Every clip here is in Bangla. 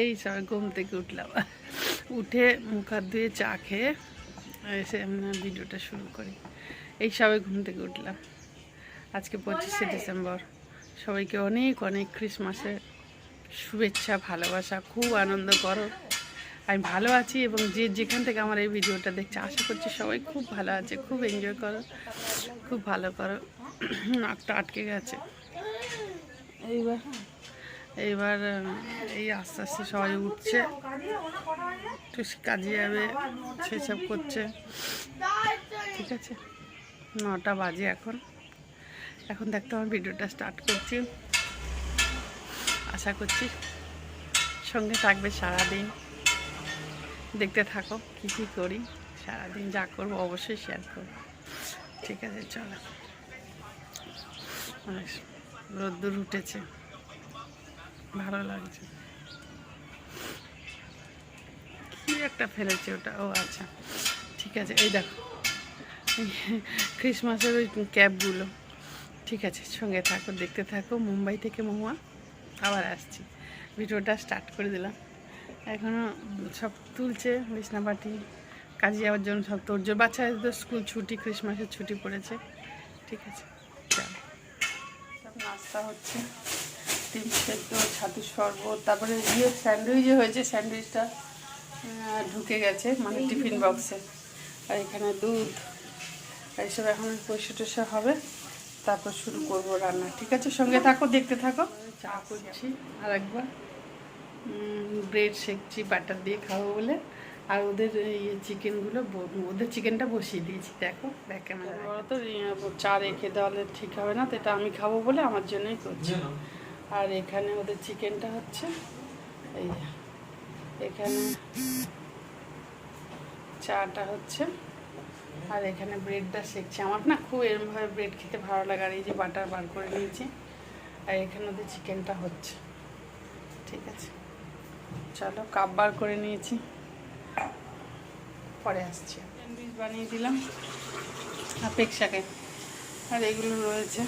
এই সবাই ঘুম থেকে উঠলাম। উঠে মুখ হাত ধুয়ে চা খেয়ে এসে ভিডিওটা শুরু করি। এই সবাই ঘুম থেকে উঠলাম। আজকে পঁচিশে ডিসেম্বর। সবাইকে অনেক অনেক ক্রিসমাসের শুভেচ্ছা ভালোবাসা খুব আনন্দ করো। আমি ভালো আছি এবং যে যেখান থেকে আমার এই ভিডিওটা দেখছে আশা করছি সবাই খুব ভালো আছে খুব এনজয় করো খুব ভালো করো। নাকটা আটকে গেছে। এইবার এইবার এই আস্তে আস্তে সবাই উঠছে। একটু কাজে যাবে সেসব করছে। ঠিক আছে, নটা বাজে এখন। এখন দেখতে আমার ভিডিওটা স্টার্ট করছি। আশা করছি সঙ্গে থাকবে সারাদিন। দেখতে থাকো কী কী করি, সারাদিন যা করব অবশ্যই শেয়ার করব। ঠিক আছে, চলো। অনেক রোদ্দুর উঠেছে। ভালো লাগছে। কি একটা ফেলেছে ওটা? ও আচ্ছা। ঠিক আছে, এই দেখো। ক্রিসমাসের ওই ক্যাবগুলো ঠিক আছে, সঙ্গে থাকো, দেখতে থাকো। মুম্বাই থেকে মহুয়া, আবার আসছি। ভিডিওটা স্টার্ট করে দিলাম। এখনও সব তুলছে বিছনাপাটি কাজে যাওয়ার জন্য সব তোর বাচ্চাদের তো স্কুল ছুটি, ক্রিসমাসের ছুটি পড়েছে। ঠিক আছে চলো সব নাস্তা হচ্ছে। ডিম সেদ্ধ ছাতু শরবত তারপরে ইয়ে স্যান্ডউইচ হয়েছে স্যান্ডউইচটা ঢুকে গেছে মানে টিফিন বক্সে আর এখানে দুধ এইসব এখন পয়সা টসা হবে তারপর শুরু করব রান্না। ঠিক আছে সঙ্গে থাকো দেখতে থাকো। চা করছি আর একবার ব্রেড শেখছি বাটার দিয়ে খাব বলে। আর ওদের ইয়ে চিকেনগুলো ওদের চিকেনটা বসিয়ে দিয়েছি দেখো ব্যাক ক্যামেরা বলো তো চা রেখে দেওয়ালে ঠিক হবে না তো এটা আমি খাব বলে আমার জন্যই করছি। আর এখানে ওদের চিকেনটা হচ্ছে, এই এখানে চাটা হচ্ছে, আর এখানে ব্রেডটা শেখছি। আমার না খুব এরমভাবে ব্রেড খেতে ভালো লাগে, আর এই যে বাটার বার করে নিয়েছি, আর এখানে ওদের চিকেনটা হচ্ছে। ঠিক আছে, চলো কাপ বার করে নিয়েছি। পরে আসছি। স্যান্ডউইচ বানিয়ে দিলাম আপেক্ষাকে আর এগুলো রয়েছে।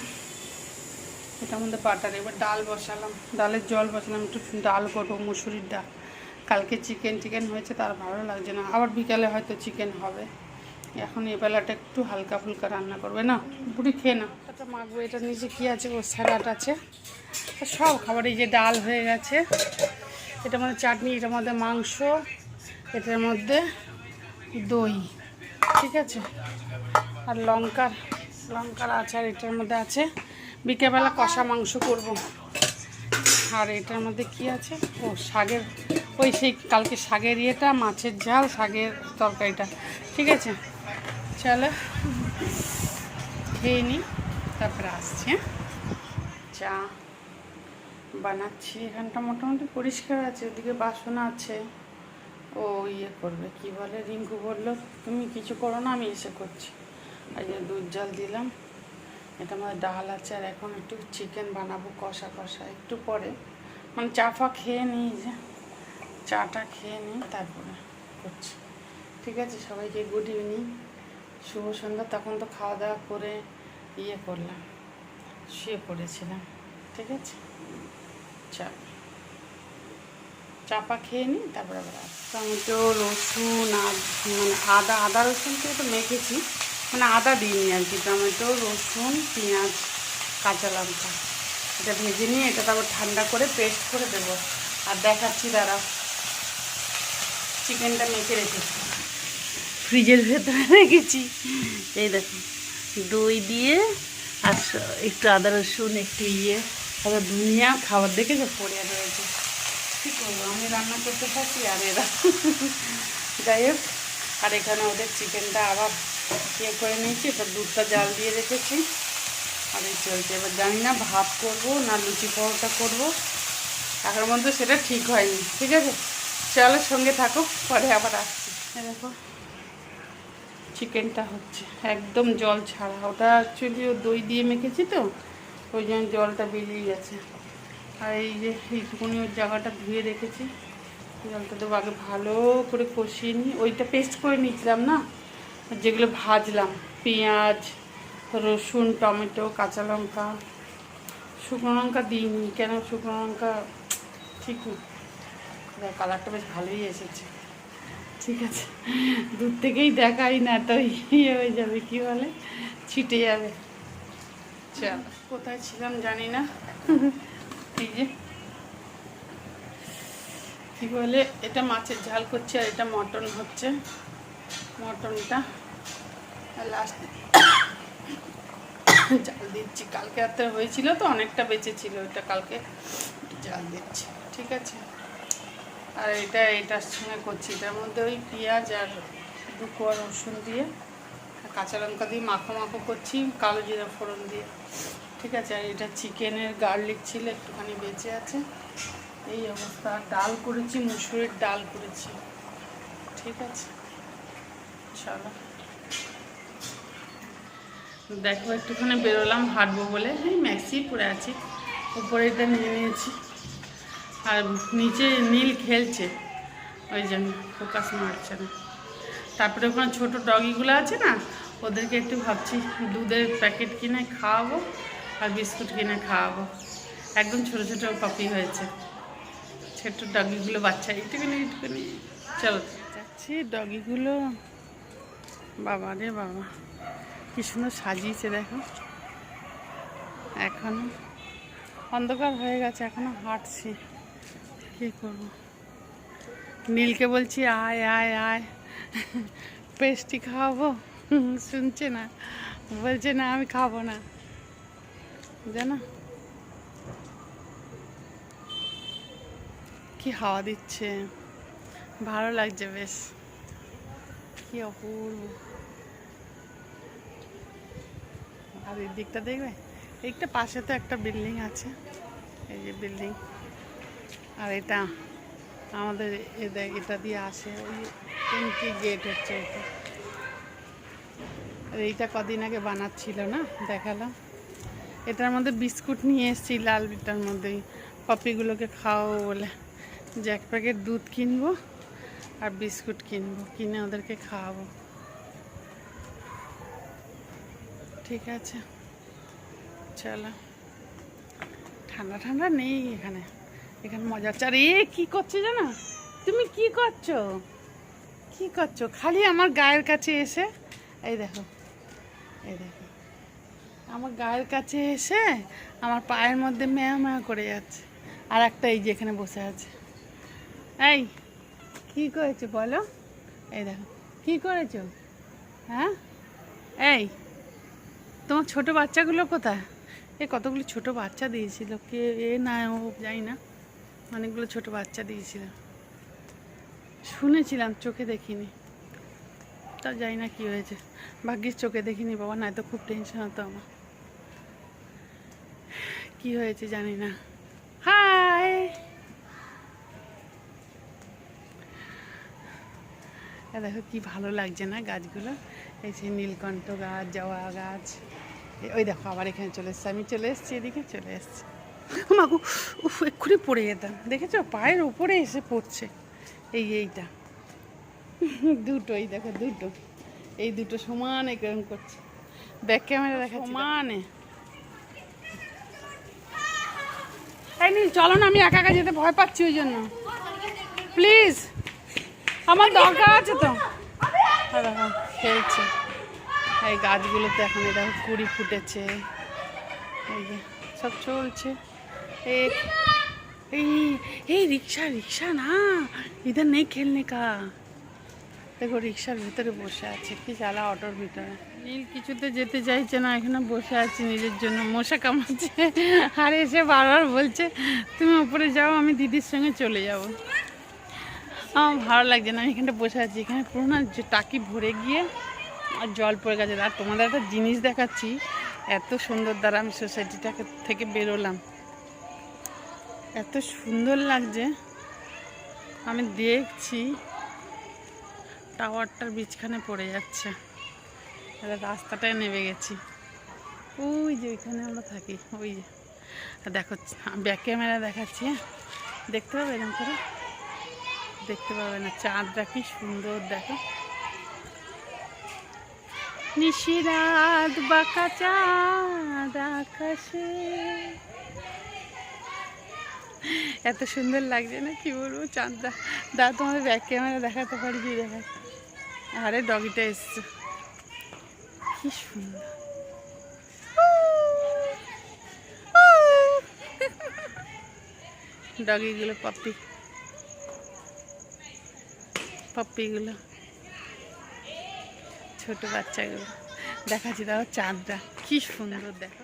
এটার মধ্যে বাটার এবার ডাল বসালাম, ডালের জল বসালাম, একটু ডাল করব মুসুরির ডাল। কালকে চিকেন চিকেন হয়েছে, তার ভালো লাগছে না। আবার বিকালে হয়তো চিকেন হবে। এখন এই বেলাটা একটু হালকা ফুলকা রান্না করবে, না? বুড়ি খেয়ে না এটা মাখবো এটার নিচে কী আছে ও স্যালাড আছে। সব খাবার, এই যে ডাল হয়ে গেছে। এটার মধ্যে চাটনি, এটার মধ্যে মাংস, এটার মধ্যে দই, ঠিক আছে? আর লঙ্কার লঙ্কার আচার এটার মধ্যে আছে। বিকেলবেলা কষা মাংস করব। আর এটার মধ্যে কি আছে? ও শাকের ওই সেই কালকে শাগের ইয়েটা, মাছের ঝাল শাকের তরকারিটা। ঠিক আছে? চলো, খেয়ে নিই তারপরে আসছি হ্যাঁ? চা বানাচ্ছি। এখানটা মোটামুটি পরিষ্কার আছে, ওদিকে বাসন আছে। ও ইয়ে করবে, কি বলে? রিঙ্কু বলল, তুমি কিছু করো না, আমি এসে করছি। আর দুধ জল দিলাম। এটা আমাদের ডাল আছে আর এখন একটু চিকেন বানাবো কষা কষা, একটু পরে। মানে চা ফা খেয়ে নিই যে, চাটা খেয়ে নিই, তারপরে করছি। ঠিক আছে, সবাইকে গুড ইভিনিং শুভ সন্ধ্যা। তখন তো খাওয়া দাওয়া করে ইয়ে করলাম, শুয়ে পড়েছিলাম। ঠিক আছে? চা, চাপা খেয়ে নিই, তারপরে আবার টমেটো, রসুন মানে আদা আদা, রসুন তো মেখেছি। মানে আদা দিইনি আর কি, টমেটো, রসুন, পেঁয়াজ, কাঁচা লঙ্কা। এটা ভেজে নিয়ে এটা তারপর ঠান্ডা করে পেস্ট করে দেবো। আর দেখাচ্ছি দাঁড়া চিকেনটা মেখে রেখেছি। ফ্রিজের ভেতরে রেখেছি। এই দেখো, দই দিয়ে আর একটু আদা, রসুন, একটু ইয়ে তারপর ধনিয়া, খাবার দেখে যে পড়ে রয়েছে। কী করব? আমি রান্না করতে থাকি আর এরা। যাই হোক, আর এখানে ওদের চিকেনটা আবার ইয়ে করে নিয়েছি, এবার দুধটা জাল দিয়ে রেখেছি। আর এই চলছে, এবার জানি না, ভাত করব না লুচি পরোটা করব। এখনও পর্যন্ত সেটা ঠিক হয়নি, ঠিক আছে? চলো সঙ্গে থাকো, পরে আবার আসছি। দেখো, চিকেনটা হচ্ছে, একদম জল ছাড়া। ওটা অ্যাকচুয়ালি ও দই দিয়ে মেখেছি তো, ওই জন্য জলটা বেরিয়ে গেছে। আর এই যে এইটুকুনি ওর জায়গাটা ধুয়ে রেখেছি। জলটা দেবো আগে ভালো করে কষিয়ে নিই। ওইটা পেস্ট করে নিয়েছিলাম না? যেগুলো ভাজলাম পেঁয়াজ রসুন টমেটো কাঁচা লঙ্কা। শুকনো লঙ্কা দিইনি কেন শুকনো লঙ্কা? ঠিক কালারটা বেশ ভালোই এসেছে। ঠিক আছে। দূর থেকেই দেখাই না তো ইয়ে হয়ে যাবে কি বলে? ছিটে যাবে। চল। কোথায় ছিলাম জানি না। এই যে। কি বলে? এটা মাছের ঝাল করছে আর এটা মটন হচ্ছে। মটনটা। লাস্ট জাল দিচ্ছি। কালকে রাতে হয়েছিল তো, অনেকটা বেঁচে ছিল। এটা কালকে জাল দিচ্ছি। ঠিক আছে? আর এটা, এটার সঙ্গে করছি। এটার মধ্যে ওই পেঁয়াজ আর দু কোয়া রসুন দিয়ে কাঁচা লঙ্কা দিয়ে মাখো মাখো করছি, কালো জিরা ফোড়ন দিয়ে। ঠিক আছে? আর এটা চিকেনের গার্লিক ছিল, একটুখানি বেঁচে আছে। এই অবস্থা। ডাল করেছি, মুসুরির ডাল করেছি। ঠিক আছে? চলো। দেখো, একটুখানি বেরোলাম হাঁটবো বলে। এই ম্যাক্সি পরে আছি। উপরে এটা নিয়ে নিয়েছি। আর নিচে নীল খেলছে। ওই জন্য ফোকাস মারছে না। তারপরে ওখানে ছোটো ডগিগুলো আছে না, ওদেরকে একটু ভাবছি, দুধের প্যাকেট কিনে খাওয়াবো আর বিস্কুট কিনে খাওয়াবো। একদম ছোটো ছোটো পাপি হয়েছে। ছোট্ট ডগিগুলো, বাচ্চা, একটুখানি একটুখানি। চলো। যাচ্ছি, ডগিগুলো বাবা রে বাবা। কি সুন্দর সাজিয়েছে দেখো। এখনও অন্ধকার হয়ে গেছে, এখনও হাঁটছি। কী করব? নীলকে বলছি, আয় আয় আয়। পেস্টি খাওয়াবো? শুনছে না। বলছে, না, আমি খাব না। জানো? কি হাওয়া দিচ্ছে। ভালো লাগছে বেশ। কি অপূর্ব। আর এই দিকটা দেখবে? এইটা পাশে তো একটা বিল্ডিং আছে। এই যে বিল্ডিং। আর এটা আমাদের এটা দিয়ে আসে ওই এন্ট্রি গেট হচ্ছে এটা। আর এইটা কদিন আগে বানাচ্ছিল না? দেখালাম। এটার মধ্যে বিস্কুট নিয়ে এসেছি, লাল বিটার মধ্যে। পপিগুলোকে খাওয়াবো বলে। যে এক প্যাকেট দুধ কিনবো আর বিস্কুট কিনবো, কিনে ওদেরকে খাওয়াবো। ঠিক আছে। চলো। ঠান্ডা ঠান্ডা নেই এখানে। এখানে মজা আর এ কী করছে জানো? তুমি কি করছ? কি করছ? খালি আমার গায়ের কাছে এসে এই দেখো। এই দেখো। আমার গায়ের কাছে এসে আমার পায়ের মধ্যে মেয়া মেয়া করে যাচ্ছে। আর একটা এই যে এখানে বসে আছে। এই, কি করেছ বলো? এই দেখো। কি করেছ? হ্যাঁ? এই। তোমার ছোট বাচ্চাগুলো কোথায়? এ কতগুলো ছোট বাচ্চা দিয়েছিল? কে, এ না, ও যাই না। অনেকগুলো ছোট বাচ্চা দিয়েছিল। শুনেছিলাম, চোখে দেখিনি। তা যাই না কি হয়েছে। ভাগ্যিস চোখে দেখিনি বাবা না নয়তো খুব টেনশন হতো আমার। কি হয়েছে জানি না। হাই! দেখো কি ভালো লাগছে না গাছগুলো। এই যে নীলকণ্ঠ গাছ জবা গাছ। ওই দেখো আবার এখানে চলে এসছে। আমি চলে এসেছি এদিকে চলে এসছি। মাগু উফ এক্ষুনি পড়ে যেতাম। দেখেছ? পায়ের উপরে এসে পড়ছে। এই এইটা। দুটো এই দেখো দুটো। এই দুটো সমানে কেরম করছে। ব্যাক ক্যামেরা দেখা সমানে। এই নীল চলো না আমি একা একা যেতে ভয় পাচ্ছি ওই জন্য। প্লিজ আমার দরকার আছে তো। দেখো, খেলছে। এই গাছগুলোতে এখন এটা কুড়ি ফুটেছে। সব চলছে। এই এই রিক্সা রিক্সা না, ইধার নেই খেলনে কা। দেখো রিক্সার ভিতরে বসে আছে, কি চালা অটোর ভিতরে। নীল কিছুতে যেতে চাইছে না, এখানে বসে আছি নিজের জন্য, মশা কামাচ্ছে আর এসে বারবার বলছে, তুমি উপরে যাও, আমি দিদির সঙ্গে চলে যাব। আমার ভালো লাগছে না। আমি এখানটা বসে আছি। এখানে পুরো না টাকি ভরে গিয়ে আর জল পড়ে গেছে। আর তোমাদের একটা জিনিস দেখাচ্ছি। এত সুন্দর দ্বারা আমি সোসাইটিটাকে থেকে বেরোলাম। এত সুন্দর লাগছে। আমি দেখছি। টাওয়ারটার বিচখানে পড়ে যাচ্ছে। রাস্তাটায় নেমে গেছি। ওই যে ওইখানে আমরা থাকি। ওই যে। দেখো, ব্যাক ক্যামেরা দেখাচ্ছি হ্যাঁ? দেখতে পাবে এরকম করে? দেখতে পাবে না, চাঁদটা কি সুন্দর, দেখো। নিশিরাত, বাঁকা চাঁদ আকাশে। এত সুন্দর লাগছে না, কি বলব, চাঁদটা। দা তোমার ব্যাক ক্যামেরা দেখাতে পারি কি দেখা আরে, ডগিটা এসছে। কি সুন্দর। ডগিগুলো পাপ্পি পাপ্পিগুলো ছোট বাচ্চাগুলো। দেখাচ্ছি দেখো চাঁদটা। কি সুন্দর দেখো।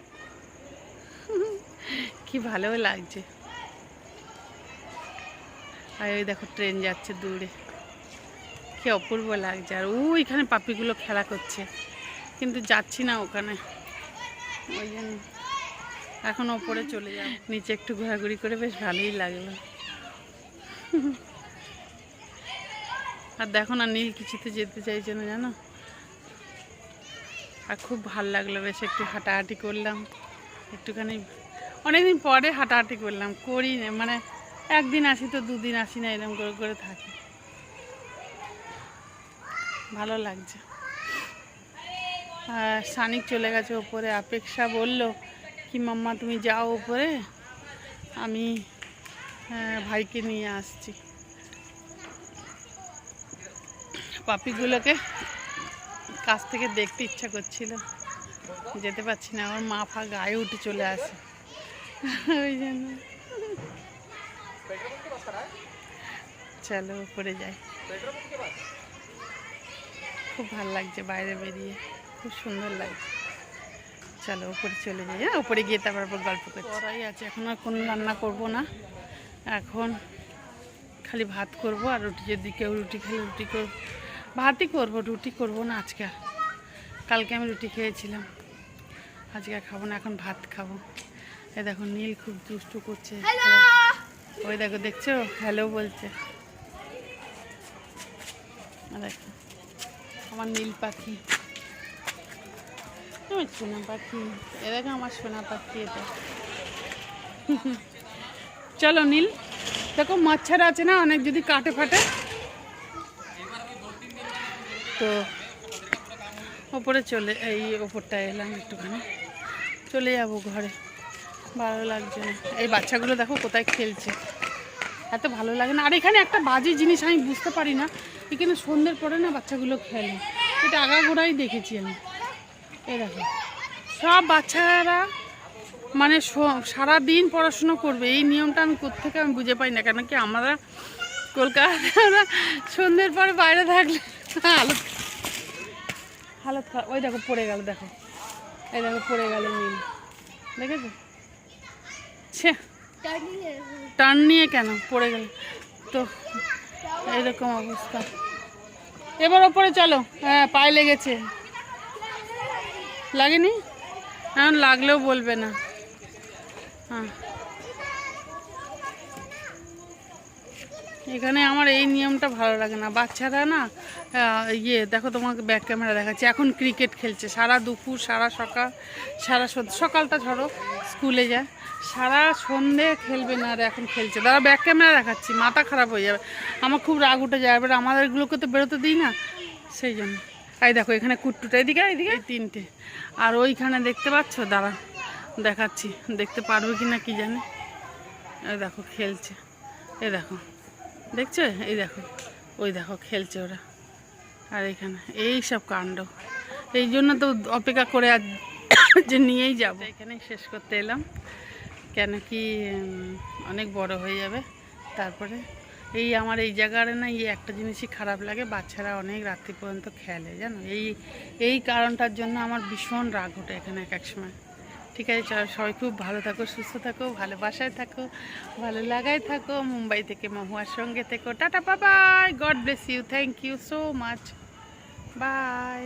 কি ভালো লাগছে। আর ওই দেখো ট্রেন যাচ্ছে দূরে। কি অপূর্ব লাগছে। আর ওইখানে পাপিগুলো খেলা করছে। কিন্তু যাচ্ছি না ওখানে। ওই জন্য। এখন ওপরে চলে যাব। নিচে একটু ঘোরাঘুরি করে বেশ ভালোই লাগল। আর দেখো না নীল কিছুতে যেতে চাইছে না জানো? আর খুব ভালো লাগল বেশ একটু হাঁটাহাঁটি করলাম। একটুখানি অনেকদিন পরে হাঁটাহাঁটি করলাম করি না মানে একদিন আসি তো দুদিন আসি না এরকম করে করে থাকি। ভালো লাগছে। আর সানিক চলে গেছে ওপরে অপেক্ষা বলল কি মাম্মা তুমি যাও ওপরে? আমি আহ, ভাইকে নিয়ে আসছি। পাপিগুলোকে কাছ থেকে দেখতে ইচ্ছা করছিল। যেতে পারছি না, আমার মা ফা গায়ে উঠে চলে আসে। ওই জন্য। চলো, উপরে যাই। খুব ভালো লাগছে বাইরে বেরিয়ে। খুব সুন্দর লাগছে। চলো, উপরে চলে যাই হ্যাঁ? উপরে গিয়ে তারপর গল্প করছি। করাই আছে, এখন আর কোনো রান্না করব না। এখন খালি ভাত করব আর রুটি। যদি কেউ রুটি খেলে রুটি করব। ভাতই করব রুটি করব না আজকে। আর। কালকে আমি রুটি খেয়েছিলাম। আজকে খাব না এখন ভাত খাব। এই দেখো নীল খুব দুষ্টু করছে। ওই দেখো দেখছ? হ্যালো বলছে। দেখো আমার নীল পাখি। আমার সোনা পাখি। এ দেখো আমার সোনা পাখি এটা। চলো নীল। দেখো মচ্ছর আছে না? অনেক যদি কাটে ফাটে। তো ওপরে চলে, এই ওপরটায় এলাম একটুখানি। চলে যাব ঘরে, ভালো লাগছে না। এই বাচ্চাগুলো দেখো কোথায় খেলছে। এত ভালো লাগে না। আর এখানে একটা বাজে জিনিস আমি বুঝতে পারি না। এখানে সন্ধ্যের পরে না বাচ্চাগুলো খেলে। এটা আগাগোড়াই দেখেছি আমি। এই দেখো। সব বাচ্চারা মানে সারা দিন পড়াশুনো করবে। এই নিয়মটা আমি কোত্থেকে আমি বুঝে পাই না। কেন কি আমরা কলকাতা সন্ধ্যের পরে বাইরে থাকলে হালত হালত খারাপ ওই দেখো, পড়ে গেল, দেখো। এই দেখো, পড়ে গেল নীল। দেখেছ? ছে। টার্ন নিয়ে কেন? পড়ে গেল। তো, এইরকম অবস্থা। এবার ওপরে চলো। হ্যাঁ পায়ে লেগেছে। লাগেনি? এখন লাগলেও বলবে না। হ্যাঁ। এখানে আমার এই নিয়মটা ভালো লাগে না। বাচ্চারা না ইয়ে দেখো তোমাকে ব্যাক ক্যামেরা দেখাচ্ছে। এখন ক্রিকেট খেলছে। সারা দুপুর সারা সকাল সারা সকালটা ধরো স্কুলে যায়। সারা সন্ধে খেলবে না আর এখন খেলছে। দাদা ব্যাক ক্যামেরা দেখাচ্ছি। মাথা খারাপ হয়ে যাবে। আমার খুব রাগ উঠে যায়। এবার আমাদেরগুলোকে তো বেরোতে দিই না। সেই জন্য। এই দেখো এখানে কুট্টুটা এদিকে এদিকে? তিনটে। আর ওইখানে দেখতে পাচ্ছ? দাঁড়া দেখাচ্ছি। দেখতে পারবে কি না কি জানে? এই দেখো খেলছে। এই দেখো। দেখছ? এই দেখো। ওই দেখো, খেলছে ওরা। আর এখানে, এই সব কাণ্ড। এই জন্য তো অপেক্ষা করে আজ যে নিয়েই যাব। এখানেই শেষ করতে এলাম। কেন কি অনেক বড় হয়ে যাবে। তারপরে এই আমার এই জায়গার না, এই একটা জিনিসই খারাপ লাগে। বাচ্চারা অনেক রাত্রি পর্যন্ত খেলে, জানো? এই এই কারণটার জন্য আমার ভীষণ রাগ ওঠে এখানে এক এক সময়। ঠিক আছে সবাই খুব ভালো থাকো, সুস্থ থাকো, ভালোবাসায় থাকো, ভালো লাগায় থাকো, মুম্বাই থেকে মহুয়ার সঙ্গে থেকো। Tata Babai God bless you thank you so much bye